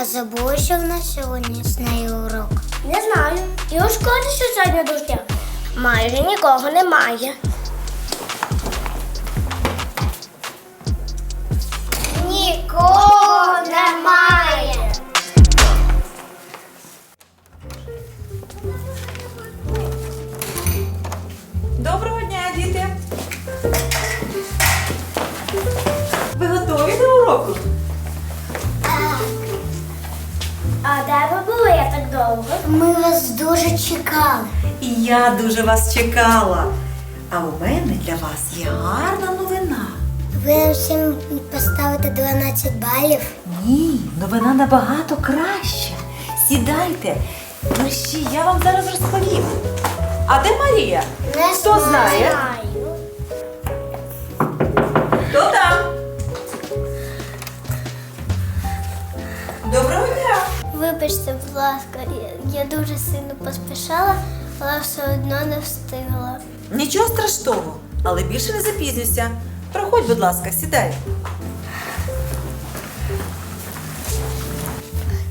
Можливо, забула, що в нас сьогодні з нею урок. Не знаю. І у школі що сьогодні дождя? Майже нікого немає. Довго? Ми вас дуже чекали. І я дуже вас чекала. А у мене для вас є гарна новина. Ви всім поставите 12 балів. Ні, новина набагато краща. Сідайте. Мерщі, я вам зараз розповім. А де Марія? Не Хто знає? Вибачте, будь ласка, я, дуже сильно поспішала, але все одно не встигла. Нічого страшного, але більше не запізнюйся. Проходь, будь ласка, сідай.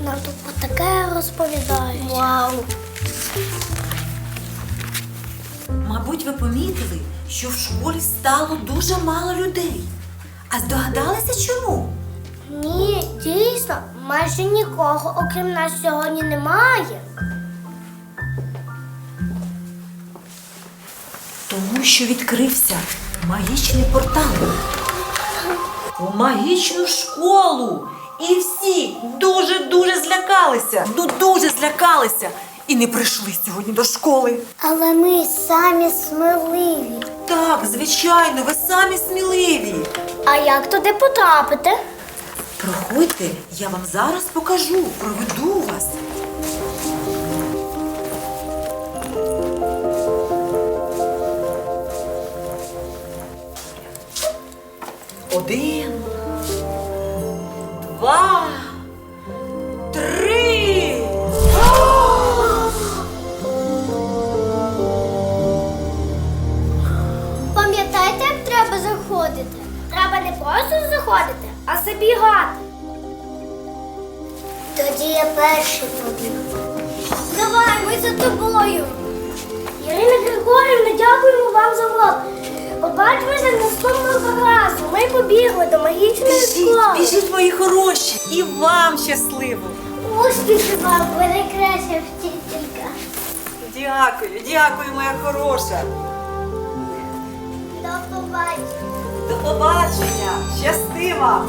Нам тут таке розповідають. Вау! Мабуть, ви помітили, що в школі стало дуже мало людей. А здогадалися чому? Ні, дійсно, майже нікого, окрім нас, сьогодні немає. Тому що відкрився магічний портал у магічну школу. І всі дуже-дуже злякалися. Ну дуже злякалися. І не прийшли сьогодні до школи. Але ми самі сміливі. Так, звичайно, ви самі сміливі. А як туди потрапити? Проходьте, я вам зараз покажу, проведу вас. Один, Тоді я перший побіг. Давай, ми за тобою. Ірина Григорівна, дякуємо вам за урок. Побачимося наступного разу. Ми побігли до магічної Біжіть, школи. біжіть, мої хороші, і вам щасливо. Успіхів вам, ви найкраща вчителька. Дякую, дякую, моя хороша. До побачення. До побачення! Щасти вам!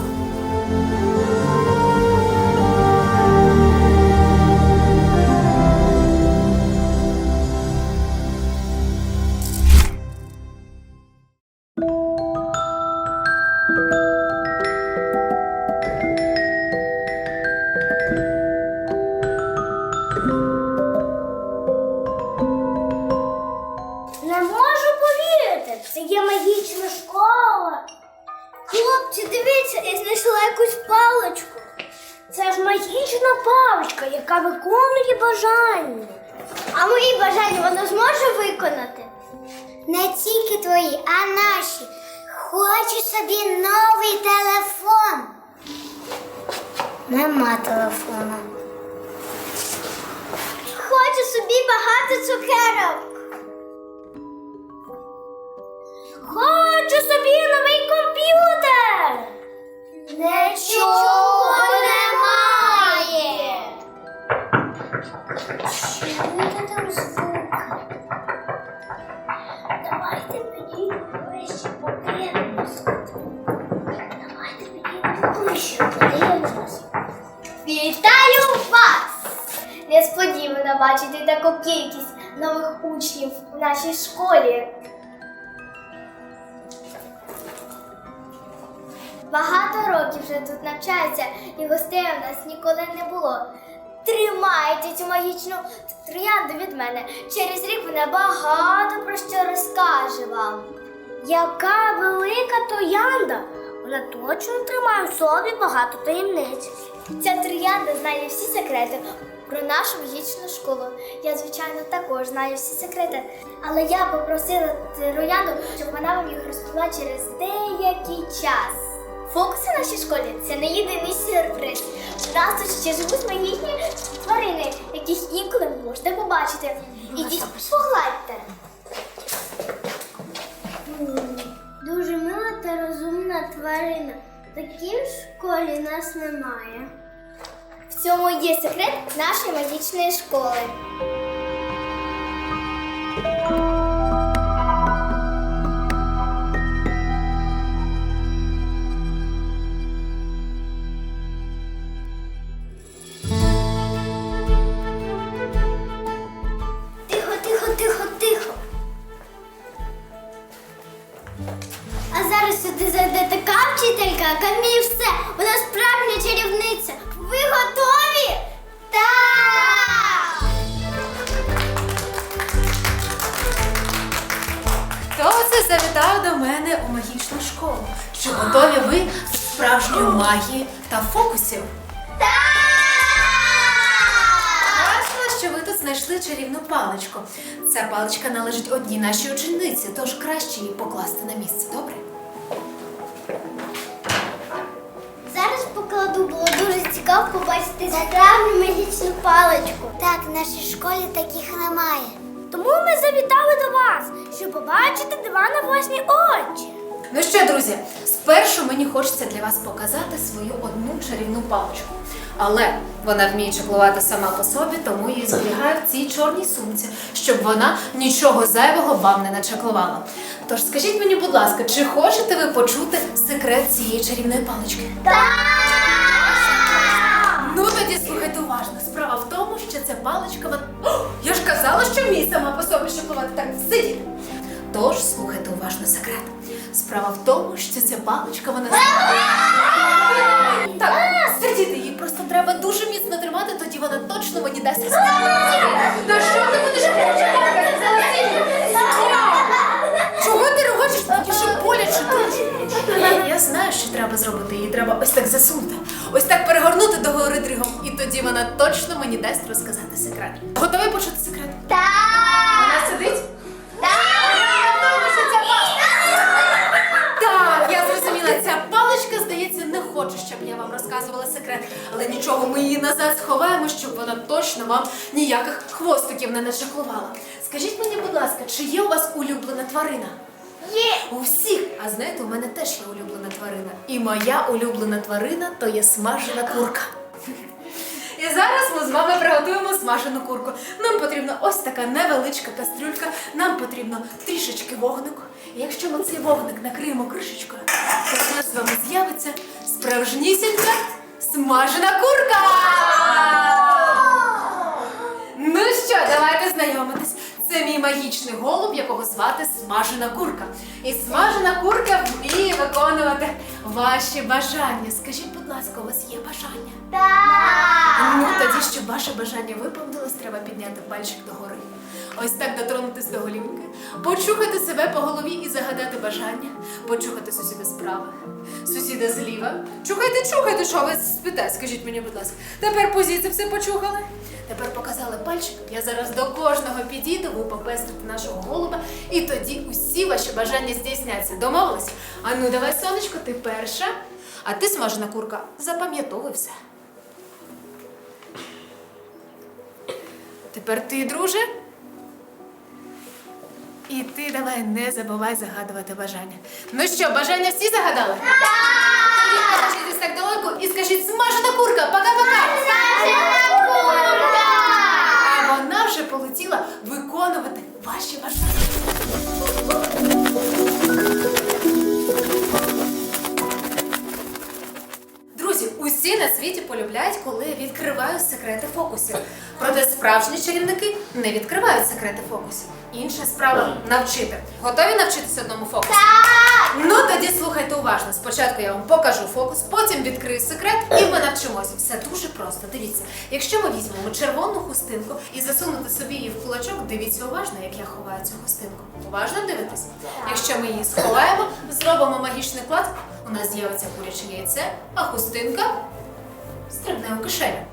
Не можу повірити, це є магічна школа. Хлопці, дивіться, я знайшла якусь паличку. Це ж магічна паличка, яка виконує бажання. А мої бажання вона зможе виконати? Не тільки твої, а наші. Хочу собі новий телефон. Нема телефону. Собі багато цукерок. Хочу собі новий комп'ютер. Нічого бачити таку кількість нових учнів в нашій школі. Багато років вже тут навчаються, і гостей у нас ніколи не було. Тримайте цю магічну троянду від мене. Через рік вона багато про що розкаже вам. Яка велика троянда! Вона точно тримає в собі багато таємниць. Ця троянда знає всі секрети про нашу магічну школу. Я, звичайно, також знаю всі секрети. Але я попросила троянду, щоб вона вам їх розповіла через деякий час. Фокуси в нашій школі це не єдиний сюрприз. У нас тут ще живуть магічні тварини, яких інколи можете побачити. Ідіть, погладьте. Дуже мила та розумна тварина. Такій в школі нас немає. Цьому є секрет нашої магічної школи. Тихо, тихо, тихо, тихо. А зараз сюди зайде така вчителька, яка вміє все. Вона справжня чарівниця. Ви готові? Так! Хто це завітав до мене у магічну школу? Чи готові ви до справжньої магії та фокусів? Бачила, що ви тут знайшли чарівну паличку. Ця паличка належить одній нашій учениці, тож краще її покласти на місце, добре? Зараз було дуже цікаво побачити справжню магічну паличку. Так, в нашій школі таких немає. Тому ми завітали до вас, щоб побачити дива на власні очі. Ну що, друзі, спершу мені хочеться для вас показати свою одну чарівну паличку. Але вона вміє чаклувати сама по собі, тому її зберігаю в цій чорній сумці, щоб вона нічого зайвого вам не начаклувала. Тож скажіть мені, будь ласка, чи хочете ви почути секрет цієї чарівної палички? Ну паличка вона. О, я ж казала, що мій сама по собі шоколад так сидіти. Тож слухайте уважно секрет. Справа в тому, що ця паличка вона так, сидіти її просто треба дуже міцно тримати, тоді вона точно мені дасть розкрити. Та що ти будеш Я знаю, що треба зробити. Її треба ось так засунути. Ось так перегорнути до гори дригом. І тоді вона точно мені дасть розказати секрет. Готові почути секрет? Вона сидить? Так, я зрозуміла, ця паличка, здається, не хоче, щоб я вам розказувала секрет. Але нічого, ми її назад сховаємо, щоб вона точно вам ніяких хвостиків не начаклувала. Скажіть мені, будь ласка, чи є у вас улюблена тварина? Є! У всіх. А знаєте, у мене теж є улюблена тварина. І моя улюблена тварина то є смажена курка. І зараз ми з вами приготуємо смажену курку. Нам потрібна ось така невеличка кастрюлька, нам потрібно трішечки вогнику. І якщо ми цей вогник накриємо кришечкою, то в нас з вами з'явиться справжнісінька смажена курка! Ну що, давайте знайомитись. Це мій магічний голуб, якого звати смажена курка. І смажена курка вміє виконувати ваші бажання. Скажіть, ласка, у вас є бажання? Ну, тоді, щоб ваше бажання виповнилось, треба підняти пальчик догори. Ось так дотронутись до голівки, почухати себе по голові і загадати бажання, почухати сусіда справа, сусіда зліва. Чухайте, чухайте, що ви спите, скажіть мені, будь ласка. Тепер позіці все почухали. Тепер показали пальчик. Я зараз до кожного підійду, ви попестрите нашого голуба, і тоді усі ваші бажання здійсняться. Домовились? А ну давай, сонечко, ти перша. А ти, смажена курка, запам'ятовуй все. Тепер ти, друже. І ти давай не забувай загадувати бажання. Ну що, бажання всі загадали? Так! Тоді так далеко і скажіть смажена курка, пока-пока! А вона вже полетіла виконувати ваші бажання. Світі полюбляють, коли я відкриваю секрети фокусів. Проте справжні чарівники не відкривають секрети фокусів. Інша справа навчити. Готові навчитися одному фокусу? Ну тоді слухайте уважно. Спочатку я вам покажу фокус, потім відкрию секрет і ми навчимося. Все дуже просто. Дивіться, якщо ми візьмемо червону хустинку і засунути собі її в кулачок, дивіться уважно, як я ховаю цю хустинку. Уважно дивитесь. Якщо ми її сховаємо, зробимо магічний клад, у нас з'явиться куряче яйце, а хустинка стрибне у кишеню.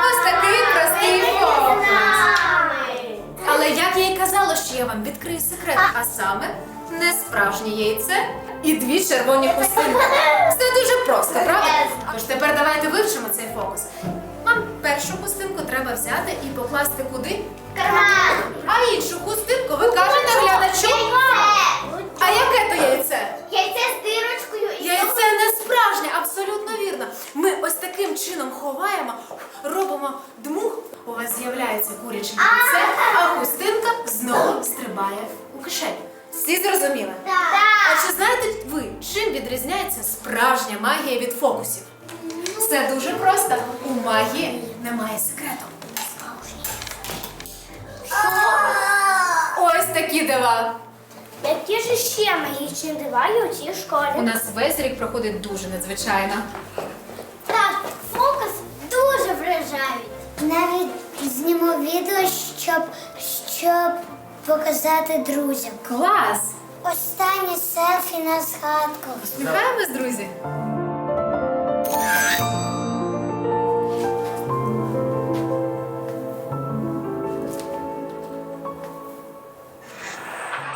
Ось такий простий фокус. Але як я і казала, що я вам відкрию секрет, а саме несправжнє яйце і дві червоні хустинки. Все дуже просто, правда? Тож тепер давайте вивчимо цей фокус. Вам першу хустинку треба взяти і покласти куди? Карман! А іншу хустинку ви кажете глядачу. А яке то яйце? Яйце з дирочкою і Справжнє, абсолютно вірно. Ми ось таким чином ховаємо, робимо дмух, у вас з'являється куряче яйце, а хустинка знову стрибає у кишеню. Всі зрозуміли? Так. А чи знаєте ви, чим відрізняється справжня магія від фокусів? Все дуже просто. У магії немає секрету. Ось такі дива. Які ж ще магічні дива є у цій школі? У нас весь рік проходить дуже надзвичайно. Так, фокус дуже вражають. Навіть зніму відео, щоб, щоб показати друзям. Клас! Останнє селфі на згадку. Усміхаємось, друзі.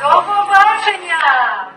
До Opa!